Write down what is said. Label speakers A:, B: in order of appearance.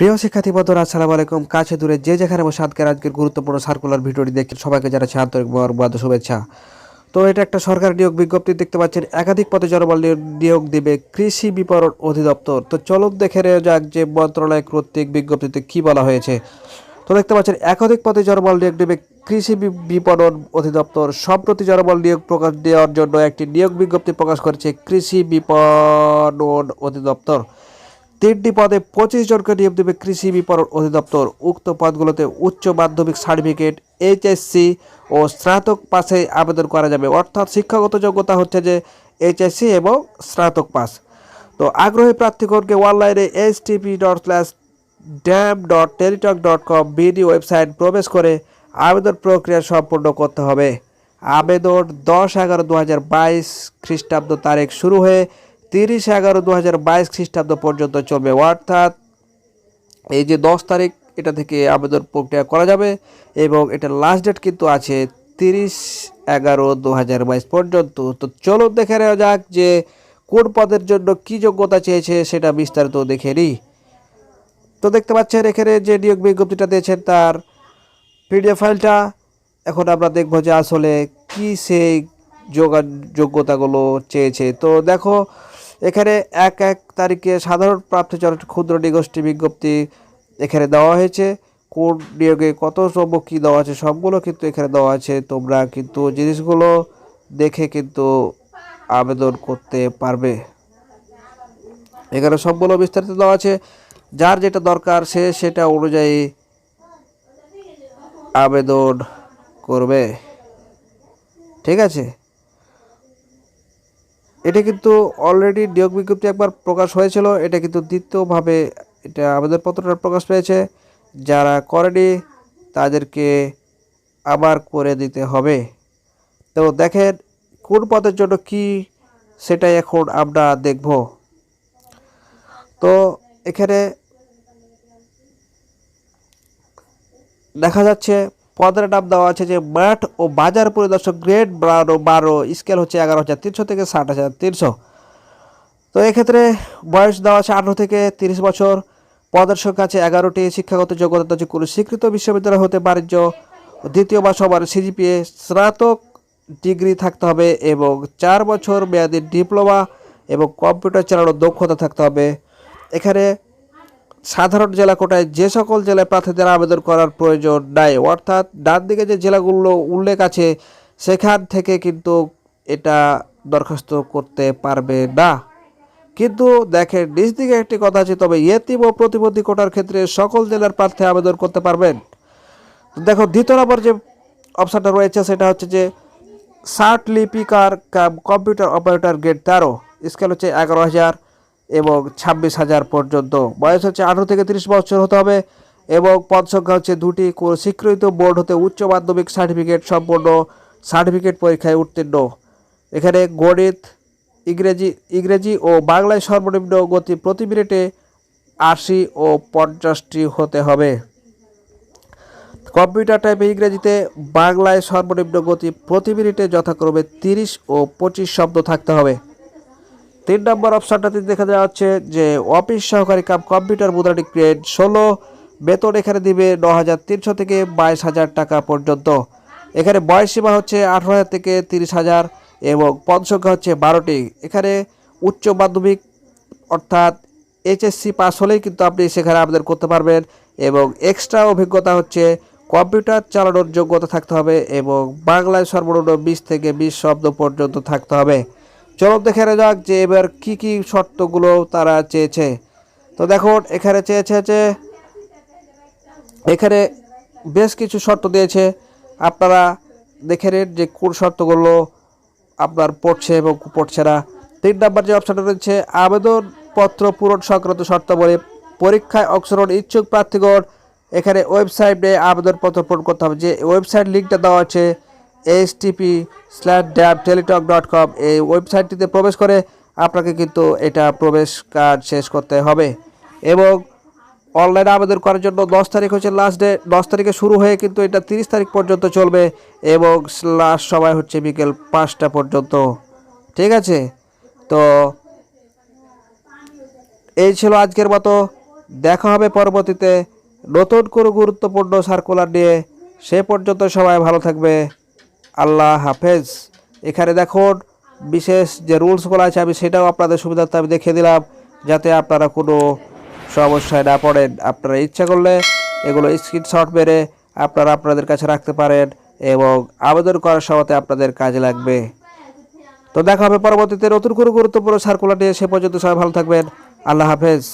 A: প্রিয় শিক্ষার্থী বন্ধুরা, আসসালামু আলাইকুম। কাছে দূরে যে যেখানে বসে আজকের আজকের গুরুত্বপূর্ণ সার্কুলার ভিডিওটি দেখছেন, সবাইকে জানাচ্ছি আন্তরিক বরবাদ শুভেচ্ছা। তো এটা একটা সরকার নিয়োগ বিজ্ঞপ্তি, দেখতে পাচ্ছেন, একাধিক পদে জনবল নিয়োগ দিবে কৃষি বিপণন অধিদপ্তর। তো চলুন দেখে নেওয়া যাক যে মন্ত্রণালয় কর্তৃক বিজ্ঞপ্তিতে কি বলা হয়েছে। তো দেখতে পাচ্ছেন, একাধিক পদে জনবল নিয়োগ দেবে কৃষি বিপণন অধিদপ্তর। সম্প্রতি জনবল নিয়োগ প্রকাশ দেওয়ার জন্য একটি নিয়োগ বিজ্ঞপ্তি প্রকাশ করেছে কৃষি বিপণন অধিদপ্তর। তিনটি পদে পঁচিশ জনকে নিয়োগ দেবে কৃষি বিপণন অধিদপ্তর। উক্ত পদগুলোতে উচ্চ মাধ্যমিক সার্টিফিকেট এইচএসসি ও স্নাতক পাশে আবেদন করা যাবে। অর্থাৎ শিক্ষাগত যোগ্যতা হচ্ছে যে এইচএসসি এবং স্নাতক পাস তো আগ্রহী প্রার্থীগণকে অনলাইনে http dot slash dam dot Teletalk dot com BD website প্রবেশ করে আবেদন প্রক্রিয়া সম্পূর্ণ করতে হবে। আবেদন দশ এগারো দু হাজার বাইশ খ্রিস্টাব্দ তারিখ শুরু হয়ে তিরিশ এগারো দু হাজার বাইশ খ্রিস্টাব্দ পর্যন্ত চলবে। অর্থাৎ এই যে দশ তারিখ, এটা থেকে আবেদন প্রক্রিয়া করা যাবে এবং এটা লাস্ট ডেট কিন্তু আছে তিরিশ এগারো দু হাজার বাইশ পর্যন্ত। তো চলো দেখে নেওয়া যাক যে কোন পদের জন্য কি যোগ্যতা চেয়েছে, সেটা বিস্তারিত দেখে নিই। তো দেখতে পাচ্ছেন, এখানে যে নিয়োগ বিজ্ঞপ্তিটা দিয়েছেন তার পিডিএফ ফাইলটা, এখন আমরা দেখব যে আসলে কি সেই যোগা যোগ্যতাগুলো চেয়েছে। তো দেখো এখানে এক এক তারিখে সাধারণ প্রাপ্তি চলচ্চিত্র ক্ষুদ্র নিগোষ্ঠী বিজ্ঞপ্তি এখানে দেওয়া হয়েছে। কোন নিয়োগে কত শ্রম কী দেওয়া আছে সবগুলো কিন্তু এখানে দেওয়া আছে। তোমরা কিন্তু জিনিসগুলো দেখে কিন্তু আবেদন করতে পারবে। এখানে সবগুলো বিস্তারিত দেওয়া আছে। যার যেটা দরকার সে সেটা অনুযায়ী আবেদন করবে। ঠিক আছে? এটা কিন্তু অলরেডি নিয়োগ বিজ্ঞপ্তি একবার প্রকাশ হয়েছিল। এটা কিন্তু দ্বিতীয়ভাবে এটা আবেদনপত্রটা প্রকাশ পেয়েছে। যারা করেনি, তাদেরকে আবার করে দিতে হবে। তো দেখেন, কোন পদের জন্য কি সেটাই এখন আমরা দেখব। তো এখানে দেখা যাচ্ছে পদের নাম দেওয়া আছে যে মাঠ ও বাজার পরিদর্শক গ্রেড বারো বারো। স্কেল হচ্ছে এগারো হাজার তিনশো থেকে ষাট হাজার তিনশো। তো এক্ষেত্রে বয়স দেওয়া আছে আঠারো থেকে তিরিশ বছর। পদের সংখ্যা আছে এগারোটি। শিক্ষাগত যোগ্যতা আছে কোনো স্বীকৃত বিশ্ববিদ্যালয় হতে বাণিজ্য দ্বিতীয় বা সবার সিজিপিএ স্নাতক ডিগ্রি থাকতে হবে এবং চার বছর মেয়াদী ডিপ্লোমা এবং কম্পিউটার চালানোর দক্ষতা থাকতে হবে। এখানে সাধারণ জেলা কোটায় যে সকল জেলায় প্রার্থীদের আবেদন করার প্রয়োজন নাই। অর্থাৎ ডান দিকে যে জেলাগুলো উল্লেখ আছে, সেখান থেকে কিন্তু এটা দরখাস্ত করতে পারবে না। কিন্তু দেখেন, নিজ দিকে একটি কথা আছে, তবে ইয়েতিম ও প্রতিবন্ধী কোটার ক্ষেত্রে সকল জেলার প্রার্থী আবেদন করতে পারবেন। দেখো, দ্বিতীয় নম্বর যে অপশানটা রয়েছে, সেটা হচ্ছে যে ষাট লিপিকার কাম কম্পিউটার অপারেটর গ্রেড তেরো। স্কেল হচ্ছে এগারো হাজার। এবং ছাব্বিশ হাজার পর্যন্ত। বয়স হচ্ছে আঠারো থেকে তিরিশ বছর হতে হবে এবং পদ সংখ্যা হচ্ছে দুটি। স্বীকৃত বোর্ড হতে উচ্চ মাধ্যমিক সার্টিফিকেট সম্পন্ন সার্টিফিকেট পরীক্ষায় উত্তীর্ণ। এখানে গণিত, ইংরেজি ইংরেজি ও বাংলায় সর্বনিম্ন গতি প্রতি মিনিটে আশি ও পঞ্চাশটি হতে হবে। কম্পিউটার টাইপে ইংরেজিতে বাংলায় সর্বনিম্ন গতি প্রতি মিনিটে যথাক্রমে তিরিশ ও পঁচিশ শব্দ থাকতে হবে। তিন নম্বর অপশানটাতে দেখা যাচ্ছে যে অফিস সহকারী কাম কম্পিউটার মুদ্রাটি গ্রেড ষোলো, বেতন এখানে দিবে ন হাজার তিনশো থেকে বাইশ হাজার টাকা পর্যন্ত। এখানে বয়স সীমা হচ্ছে আঠারো হাজার থেকে তিরিশ হাজার এবং পদ সংখ্যা হচ্ছে বারোটি। এখানে উচ্চ মাধ্যমিক অর্থাৎ এইচএসসি পাস হলেই কিন্তু আপনি সেখানে আবেদন করতে পারবেন এবং এক্সট্রা অভিজ্ঞতা হচ্ছে কম্পিউটার চালানোর যোগ্যতা থাকতে হবে এবং বাংলায় সর্বনিম্ন বিশ থেকে বিশ শব্দ পর্যন্ত থাকতে হবে। চলো দেখে যাক যে এবার কি কি শর্তগুলো তারা চেয়েছে। তো দেখুন, এখানে চেয়েছে যে এখানে বেশ কিছু শর্ত দিয়েছে। আপনারা দেখে নিন যে কোন শর্তগুলো আপনার পড়ছে এবং পড়ছে না। তিন নম্বর যে অপশানটা রয়েছে, আবেদনপত্র পূরণ সংক্রান্ত শর্তাবলী পরীক্ষায় অংশগ্রহণ ইচ্ছুক প্রার্থীগণ, এখানে ওয়েবসাইটে আবেদনপত্র পূরণ করতে হবে। যে ওয়েবসাইট লিঙ্কটা দেওয়া আছে http slash dam Teletalk dot com এই ওয়েবসাইটটিতে প্রবেশ করে আপনাকে কিন্তু এটা প্রবেশ কার্ড শেষ করতে হবে। এবং অনলাইনে আবেদন করার জন্য দশ তারিখ হচ্ছে লাস্ট ডে দশ তারিখে শুরু হয়ে কিন্তু এটা তিরিশ তারিখ পর্যন্ত চলবে এবং লাস্ট সময় হচ্ছে বিকেল পাঁচটা পর্যন্ত। ঠিক আছে? তো এই ছিল আজকের মতো। দেখা হবে পরবর্তীতে নতুন কোনো গুরুত্বপূর্ণ সার্কুলার নিয়ে। সে পর্যন্ত সবাই ভালো থাকবে। আল্লাহ হাফেজ। এখানে দেখুন, বিশেষ যে রুলসগুলো আছে, আমি সেটাও আপনাদের সুবিধার্থে আমি দেখিয়ে দিলাম, যাতে আপনারা কোনো সমস্যায় না পড়েন। আপনারা ইচ্ছা করলে এগুলো স্ক্রিনশট মেরে আপনারা আপনাদের কাছে রাখতে পারেন এবং আবেদন করার সময়তে আপনাদের কাজে লাগবে। তো দেখা হবে পরবর্তীতে নতুন কোনো গুরুত্বপূর্ণ সার্কুলার নিয়ে, সে পর্যন্ত সবাই ভালো থাকবেন। আল্লাহ হাফেজ।